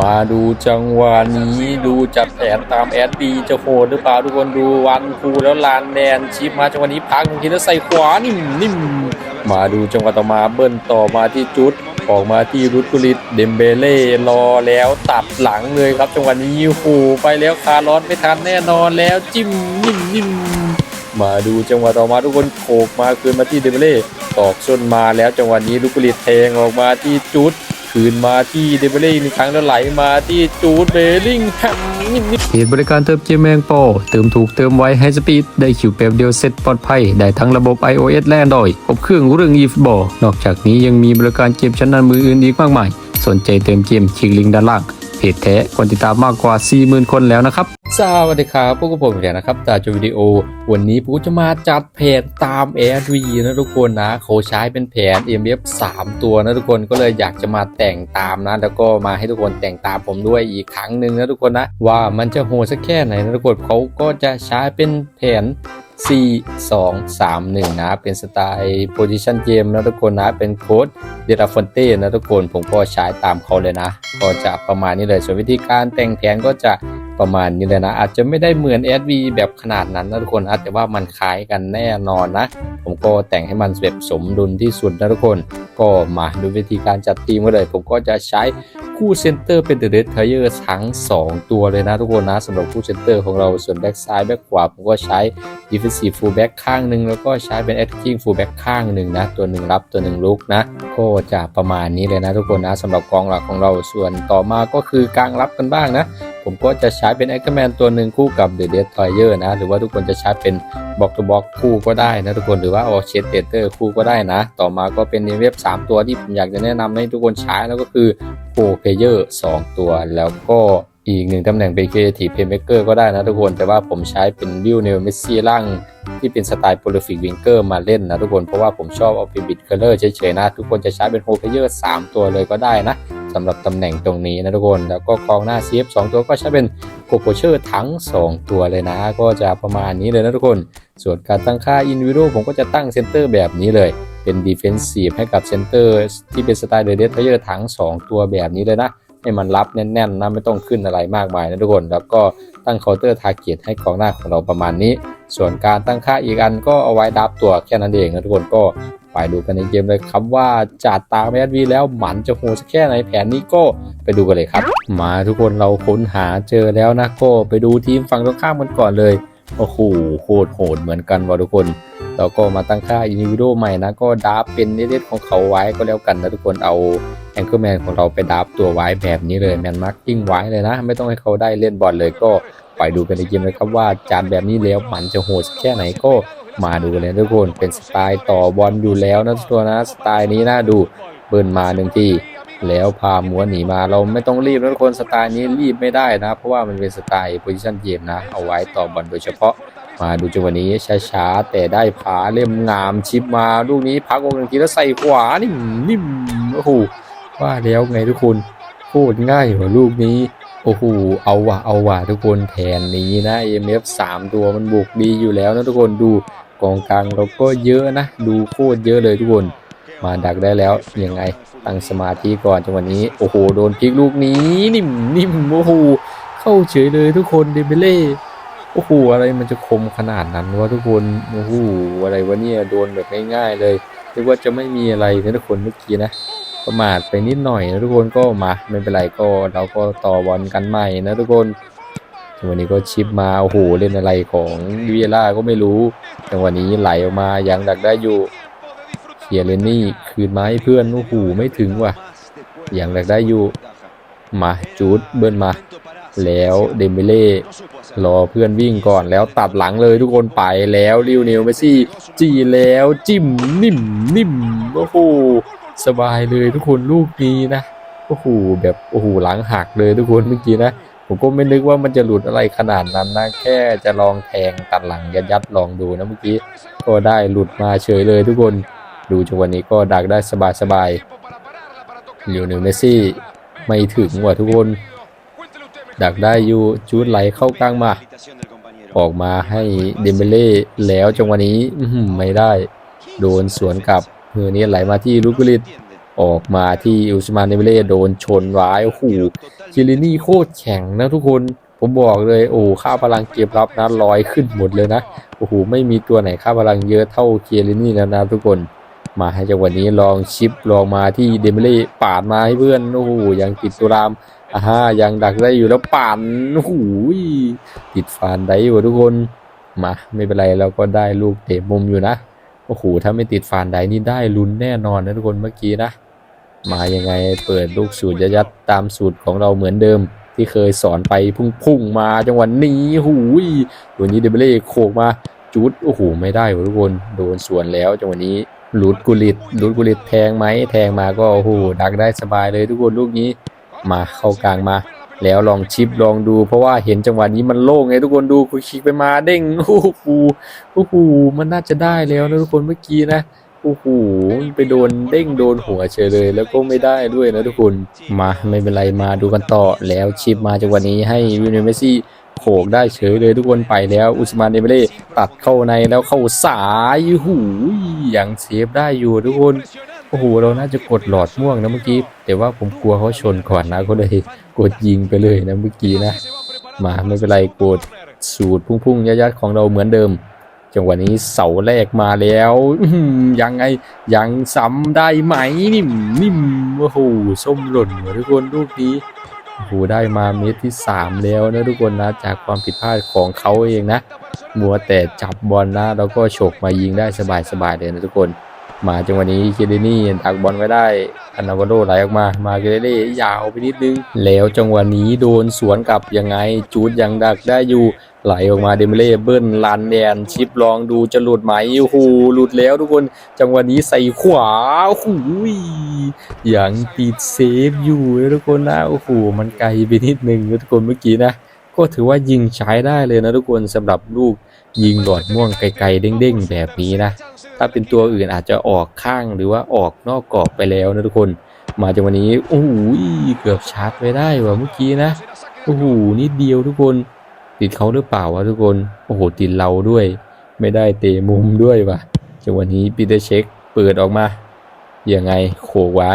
มาดูจังหวะนี้ดูจัดแผนตามแอดบีจะโหดหรือเปล่าทุกคนดูวันคูแล้วลานแดนชิปมาจังหวะนี้พักทีแล้วใส่ขวานิ่มนิ่มมาดูจังหวะต่อมาเบิ้ลต่อมาที่จุดออกมาที่รุดกุลิตเดมเบเล่รอแล้วตัดหลังเลยครับจังหวะนี้โอ้โหไปแล้วคาร์ลอสไม่ทันแน่นอนแล้วจิ้มนิ่มนิ่มมาดูจังหวะต่อมาทุกคนโขกมาคืนมาที่เดมเบเล่ตอกส้นมาแล้วจังหวะนี้รุดกุลิตแทงออกมาที่จุด คืนมาที่เดเบลลี่มีครั้งแล้วไหลมาที่จูดเบลลิงแฮมเพจบริการเติมเกมแมงปอเติมถูกเติมไวให้สปีดได้คิวแป๊บเดียวเสร็จปลอดภัย ได้ทั้งระบบ iOS และ Android ครบเครื่องเรื่องอีฟบอสนอกจากนี้ยังมีบริการเกมชั้นนำมืออื่นอีกมากมาย สนใจเติมเกมคลิกลิงก์ด้านล่าง เพจแท้คนติดตามมากกว่า 40,000 คนแล้วนะครับ สวัสดีครับพวกผมเนี่ยนะครับจากจูวิดีโอ วันนี้ผมจะมาจัดแผนตาม a อ v นะทุกคนนะเขาใช้เป็นแผน MF 3 ตัวนะทุกคนก็เลยอยากจะมาแต่งตามนะ แล้วก็มาให้ทุกคนแต่งตามผมด้วยอีกครั้งหนึ่งนะทุกคนนะ ว่ามันจะโหดสักแค่ไหนนะทุกคนเขาก็จะใช้เป็นแผน 4 2 3 1 นะ เป็นสไตล์ position game นะทุกคนนะ เป็นโค้ดเดราฟอนเต้นะทุกคน ผมก็ใช้ตามเขาเลยนะ ก็จะประมาณนี้เลย ส่วนวิธีการแต่งแผนก็จะ ประมาณนี้เลยนะ อาจจะไม่ได้เหมือน SV แบบขนาดนั้นนะทุกคนนะแต่ว่ามันคล้ายกันแน่นอนนะ ผมก็แต่งให้มันแบบสมดุลที่สุดนะทุกคน ก็มาดูวิธีการจัดทีมกันเลย ผมก็จะใช้คู่เซนเตอร์เป็นเดอะเดทเทเยอร์ทั้ง 2 ตัวเลยนะทุกคนนะสำหรับคู่เซนเตอร์ของเราส่วนแบ็กซ้ายแบ็กขวาผมก็ใช้ defensive fullback ข้างหนึ่งแล้วก็ใช้เป็น attacking fullback ข้างหนึ่งนะตัวหนึ่งรับตัวหนึ่งลุกนะก็จะประมาณนี้เลยนะทุกคนนะสำหรับกองหลักของเราส่วนต่อมาก็คือกลางรับกันบ้างนะ ผมก็จะใช้เป็น a อ c แมนตัวหนึ่งคู่กับ The Destroyer นะ หรือว่าทุกคนจะใช้เป็นบล็อก to บล็อกคู่ก็ได้นะทุกคนหรือว่า o อ c h e s t a t o r คู่ก็ได้นะ ต่อมาก็เป็นเว็บ 3 ตัวที่ผมอยากจะแนะนำให้ทุกคนใช้แล้วก็คือ Pro Player 2ตัวแล้วก็อีกหนึ่งตำแหน่งเป็น Creative Playmaker ก็ได้นะทุกคน แต่ว่าผมใช้เป็นวิวเนลเมสซี่ล่างที่เป็นสไตล์ Prolific Winger มาเล่นนะทุกคน เพราะว่าผมชอบเอาไปบิดเคอร์เลอร์เฉยๆนะ ทุกคนจะใช้เป็นโฮเพเยอร์3ตัวเลยก็ได้นะ สำหรับตำแหน่งตรงนี้นะทุกคน แล้วก็กองหน้า CF 2 ตัวก็ใช้เป็นโกโ o เชอร์ทั้ง 2 ตัวเลยนะ ก็จะประมาณนี้เลยนะทุกคน ส่วนการตั้งค่า Individual ผมก็จะตั้งเซนเตอร์แบบนี้เลย เป็น Defensive ให้กับเซนเตอร์ที่เป็นสไตล์เดเด p เพเยอร์ทั้ง 2 ตัวแบบนี้เลยนะให้มันรับแน่นๆนะไม่ต้องขึ้นอะไรมากมายนะทุกคน แล้วก็ตั้งเคาน์เตอร์ทาร์เก็ตให้กองหน้าของเราประมาณนี้ ส่วนการตั้งค่าอีกอันก็เอาไว้ดับตัวแค่นั้นเองนะทุกคนก็ ไปดูกันในเกมเลยครับว่าจัดตามแอดวีแล้วหมันจะโหดสักแค่ไหนแผนนี้ก็ไปดูกันเลยครับ มาทุกคนเราค้นหาเจอแล้วนะก็ไปดูทีมฝั่งตรงข้ามกันก่อนเลยโอ้โหโคตรโหดเหมือนกันว่ะทุกคนเราก็มาตั้งค่าอินดิวิโดใหม่นะก็ดับเป็นเด็ดของเขาไว้ก็แล้วกันนะทุกคนเอาแองเกิลแมนของเราไปดับตัวไว้แบบนี้เลยแมนมาร์กิ้งไว้เลยนะ ไม่ต้องให้เขาได้เล่นบอลเลยก็ไปดูกันในเกมเลยครับว่าจานแบบนี้แล้วมันจะโหดสักแค่ไหนก็ มาดูกันเลยทุกคนเป็นสไตล์ต่อบอลอยู่แล้วนะตัวนะสไตล์นี้นะดูเบิร์นมาหนึ่งทีแล้วพาหมัวหนีมาเราไม่ต้องรีบนะทุกคนสไตล์นี้รีบไม่ได้นะ เพราะว่ามันเป็นสไตล์โพซิชันเกมนะ เอาไว้ต่อบอลโดยเฉพาะมาดูจังหวะนี้ช้าๆแต่ได้ผาเล่มงามชิปมาลูกนี้พักวงหนึ่งทีแล้วใส่ขวานิ่มนิ่มโอ้โหว่าแล้วไงทุกคนโคตรง่ายกว่าลูกนี้โอ้โหเอาว่ะเอาว่ะทุกคนแผนนี้นะ EMF 3 ตัวมันบุกดีอยู่แล้วนะทุกคนดู กองกลางเราก็เยอะนะ ดูโคตรเยอะเลยทุกคน มาดักได้แล้ว ยังไง ตั้งสมาธิก่อนจังหวะนี้ โอ้โห โดนพลิกลูกนี้ นิ่มนิ่มโอ้โห เข้าเฉยเลยทุกคนเดเบเล่โอ้โห อะไรมันจะคมขนาดนั้นวะทุกคน โอ้โห อะไรวะเนี่ย โดนแบบง่ายๆเลยเรียกว่าจะไม่มีอะไรนะทุกคนเมื่อกี้นะ ประมาทไปนิดหน่อยนะทุกคนก็มาไม่เป็นไรก็เราก็ต่อบอลกันใหม่นะทุกคน วะนี้ก็ชิปมาโอ้โหเล่นอะไรของวิเอล่าก็ไม่รู้จังหวะนี้ไหลออกมายังดักได้อยู่เคียร์เลนนี่คืนมาให้เพื่อนโอ้โหไม่ถึงว่ะยังดักได้อยู่มาจูดเบิ้ลมา แล้วเดมเบเล่รอเพื่อนวิ่งก่อนแล้วตัดหลังเลยทุกคนไปแล้วลิวเนลเมซี่จีแล้วจิ้มนิ่มนิ่มโอ้โหสบายเลยทุกคนลูกนี้นะโอ้โหแบบโอ้โหหลังหักเลยทุกคนเมื่อกี้นะ ผมก็ไม่นึกว่ามันจะหลุดอะไรขนาดนั้นนะ แค่จะลองแทงตัดหลังยัดยัดลองดูนะเมื่อกี้ก็ได้หลุดมาเฉยเลยทุกคนดูจังหวะนี้ก็ดักได้สบายสบายลิวเนลเมซี่ไม่ถึงว่ะทุกคน ดักได้อยู่จูดไหลเข้ากลางมา ออกมาให้เดมเบเล่แล้วจังหวะนี้ไม่ได้ โดนสวนกลับเมือนี้ไหลมาที่ลูกุลิต ออกมาที่อุสมานเดเบเล่โดนชนไว้โอ้โหคิรินี่โคตรแข็งนะทุกคนผมบอกเลยโอ้ค่าพลังเก็บรับนะลอยขึ้นหมดเลยนะโอ้โหไม่มีตัวไหนค่าพลังเยอะเท่าเคียรินี่แล้วนะทุกคน มาให้จังหวะนี้ลองชิปลองมาที่เดเบเล่ปาดมาให้เพื่อนโอ้โหยังติดตุรามอ่าฮะยังดักได้อยู่แล้วป่านโอ้โหติดฟานได้อยู่ทุกคนมาไม่เป็นไรเราก็ได้ลูกเตะมุมอยู่นะโอ้โหถ้าไม่ติดฟานไดนี่ได้ลุ้นแน่นอนนะทุกคนเมื่อกี้นะ มายังไงเปิดลูกสูตรยัดตามสูตรของเราเหมือนเดิม ที่เคยสอนไปพุ่งๆมาจังหวะนี้หูยตัวนี้เดเบเล่โขกมาจุดโอ้โหไม่ได้ทุกคนโดนสวนแล้วจังหวะนี้หลุดกุลิตหลุดกุลิตแทงไหมแทงมาก็โอ้โหดักได้สบายเลยทุกคนลูกนี้มาเข้ากลางมา แล้วลองชิปลองดูเพราะว่าเห็นจังหวะนี้มันโล่งไงทุกคนดูคุยคิกไปมาเด้งโอ้โหโอ้โหมันน่าจะได้แล้วนะทุกคนเมื่อกี้นะ โอ้โหไปโดนเด้งโดนหัวเฉยเลย แล้วก็ไม่ได้ด้วยนะทุกคน มาไม่เป็นไรมาดูกันต่อแล้วชิปมาจังหวะนี้ให้วินเมสซี่โขกได้เฉยเลยทุกคนไปแล้วอุสมานเดเบเล่ตัดเข้าในแล้วเข้าสายหูยยังเซฟได้อยู่ทุกคนโอ้โหเราน่าจะกดหลอดม่วงนะเมื่อกี้ แต่ว่าผมกลัวเขาชนก่อนนะก็เลยกดยิงไปเลยนะเมื่อกี้นะ มาไม่เป็นไรกดสูตรพุ่งๆยัดๆของเราเหมือนเดิม จังหวะนี้เสาแรกมาแล้วยังไงยังซ้ำได้ไหมนิ่มนิ่มโอ้โหส้มหล่นหัวทุกคนลูกนี้โอ้โหได้มาเมตรที่ 3 แล้วนะทุกคนนะจากความผิดพลาดของเขาเองนะมัวแต่จับบอลนะแล้วก็ฉกมายิงได้สบายๆเลยนะทุกคน มาจังหวะนี้เคเดนี่ดักบอลไว้ได้อันนาวาโดไหลออกมามาเคเดนี่ยาวไปนิดนึง แล้วจังหวะนี้โดนสวนกลับยังไงจูดยังดักได้อยู่ ไหลออกมาเดมเล่เบิ้ลลันแดนชิปลองดูจะหลุดไหมโอ้โหหลุดแล้วทุกคน จังหวะนี้ใส่ขวาโอ้โหยังติดเซฟอยู่นะทุกคนนะโอ้โหมันไกลไปนิดนึงนะทุกคนเมื่อกี้นะ ก็ถือว่ายิงใช้ได้เลยนะทุกคนสำหรับลูกยิงหลอดม่วงไกลๆเด้งๆ แบบนี้นะ ถ้าเป็นตัวอื่นอาจจะออกข้างหรือว่าออกนอกกรอบไปแล้วนะทุกคน มาจังหวะนี้โอ้โหเกือบชาร์จไปได้ว่ะเมื่อกี้นะโอ้โหนิดเดียวทุกคน ติดเขาหรือเปล่าวะทุกคน โอ้โห ติดเราด้วย ไม่ได้เตะมุมด้วยวะจังหวะนี้ปีเตอร์เช็คเปิดออกมายังไงโขกไว้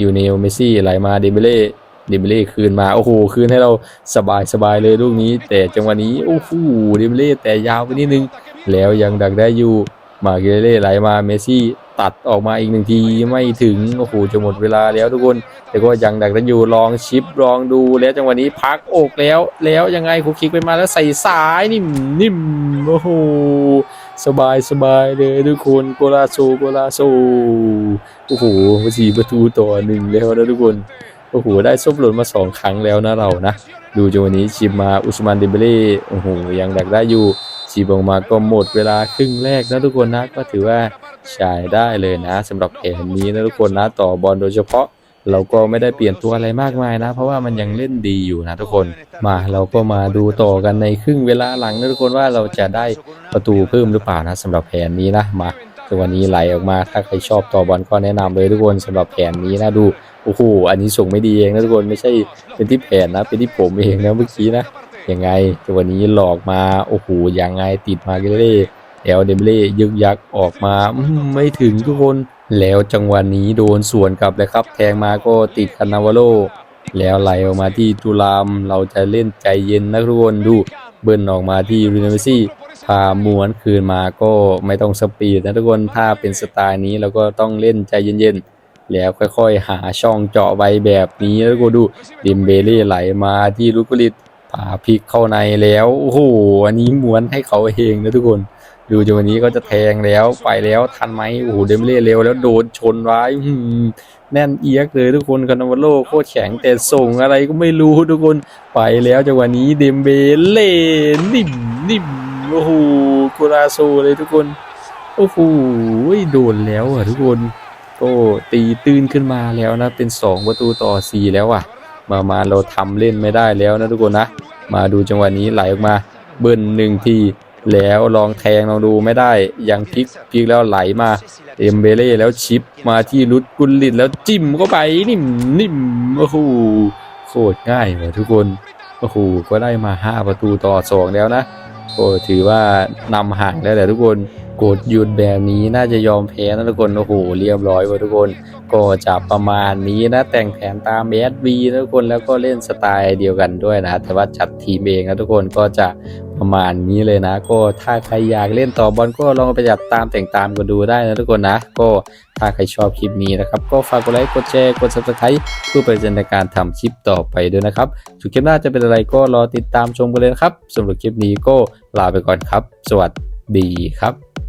ยูเนลเมซี่ไหลมาเดเบเล่เดเบเล่คืนมา โอ้โห คืนให้เราสบายสบายเลยลูกนี้ แต่จังหวะนี้ โอ้โหเดเบเล่แต่ยาวไปนิดนึง แล้วยังดักได้อยู่มาเกเล่ไหลมาเมซี่ ตัดออกมาอีกหนึ่งทีไม่ถึงโอ้โหจะหมดเวลาแล้วทุกคน แต่ก็ยังดักได้อยู่ลองชิปลองดูแล้วจังหวะนี้พักอกแล้ว แล้วยังไงคุกคิกไปมาแล้วใส่สายนิ่มนิ่มโอ้โหสบายสบายเลยทุกคนโกลาโซโกลาโซโอ้โหสี่ประตูต่อหนึ่งแล้วนะทุกคนโอ้โหได้ซบหล่นมาสองครั้งแล้วนะเรานะ ดูจังหวะนี้ชิมมาอุสมานเดเบเล่โอ้โหยังดักได้อยู่ชีบออกมาก็หมดเวลาครึ่งแรกนะทุกคนนะก็ถือว่า ใช้ได้เลยนะสำหรับแผนนี้นะทุกคนนะต่อบอลโดยเฉพาะเราก็ไม่ได้เปลี่ยนตัวอะไรมากมายนะ เพราะว่ามันยังเล่นดีอยู่นะทุกคนมาเราก็มาดูต่อกันในครึ่งเวลาหลังนะทุกคนว่าเราจะได้ประตูเพิ่มหรือเปล่านะสำหรับแผนนี้นะมาต่วันนี้ไหลออกมาถ้าใครชอบต่อบอลก็แนะนำเลยทุกคนสำหรับแผนนี้นะดูโอ้โหอันนี้ส่งไม่ดีเองนะทุกคนไม่ใช่เป็นที่แผนนะ เป็นที่ผมเองนะเมื่อกี้นะยังไงตัวนี้หลอกมาโอ้โหยังไงติดมาเก เล่แล้วเดมเล่ยึกยักออกมาไม่ถึงทุกคนแล้วจังหวะนี้โดนส่วนกลับเลยครับ แทงมาก็ติดคานาวาโล แล้วไหลออกมาที่ตุลามเราจะเล่นใจเย็นนะทุกคนดูเบิ้ลออกมาที่รูนเมซี่พาม้วนคืนมาก็ไม่ต้องสปีดนะทุกคนถ้าเป็นสไตล์นี้เราก็ต้องเล่นใจเย็นๆ แล้วค่อยๆ หาช่องเจาะไว้แบบนี้แล้วก็ดูดิมเบเล่ไหลมาที่ลูกกุลิต ผ่าพลิกเข้าในแล้วโอ้โหอันนี้ม้วนให้เขาเองนะทุกคน ดูจังหวันนี้ก็จะแทงแล้วไปแล้วทันไหมโอ้โหเดมเล่เร็วแล้วโดนชนไว้แน่นเอียกเลยทุกคนคานาวาโลโคตรแข็งแต่ส่งอะไรก็ไม่รู้ทุกคนไปแล้วจังหวะนี้เดมเบเล่นิ่มนิ่มโอ้โหโกลาโซเลยทุกคนโอ้โหโดนแล้วอะทุกคนก็ตีตื้นขึ้นมาแล้วนะเป็นสองประตูต่อสี่แล้วอะ มามาเราทำเล่นไม่ได้แล้วนะทุกคนนะ มาดูจังหวะนี้ไหลออกมาเบิ้ลหนึ่งทีแล้วลองแทงลองดูไม่ได้ยังพลิกพลิกแล้วไหลมาเอ็มเบเล่แล้วชิปมาที่รุดกุลลิตแล้วจิ้มเข้าไปนิ่มนิ่มโอ้โหโคตรง่ายเลยทุกคนโอ้โหก็ได้มาห้าประตูต่อสองแล้วนะก็ถือว่านำห่างแล้วแหละทุกคน กดหยุดแบบนี้น่าจะยอมแพ้นะทุกคนโอ้โหเรียบร้อยว่ะทุกคน ก็จะประมาณนี้นะแต่งแผนตามเอสบีนะทุกคนแล้วก็เล่นสไตล์เดียวกันด้วยนะ แต่ว่าจัดทีมเองนะทุกคนก็จะประมาณนี้เลยนะ ก็ถ้าใครอยากเล่นต่อบอลก็ลองไปจัดตามแต่งตามกันดูได้นะทุกคนนะ ก็ถ้าใครชอบคลิปนี้นะครับ ก็ฝากกดไลค์กดแชร์กด subscribe เพื่อเป็นกำลังในการทำคลิปต่อไปด้วยนะครับส่วนคลิปหน้าจะเป็นอะไรก็รอติดตามชมกันเลยนะครับสำหรับคลิปนี้ก็ลาไปก่อนครับ สวัสดีครับ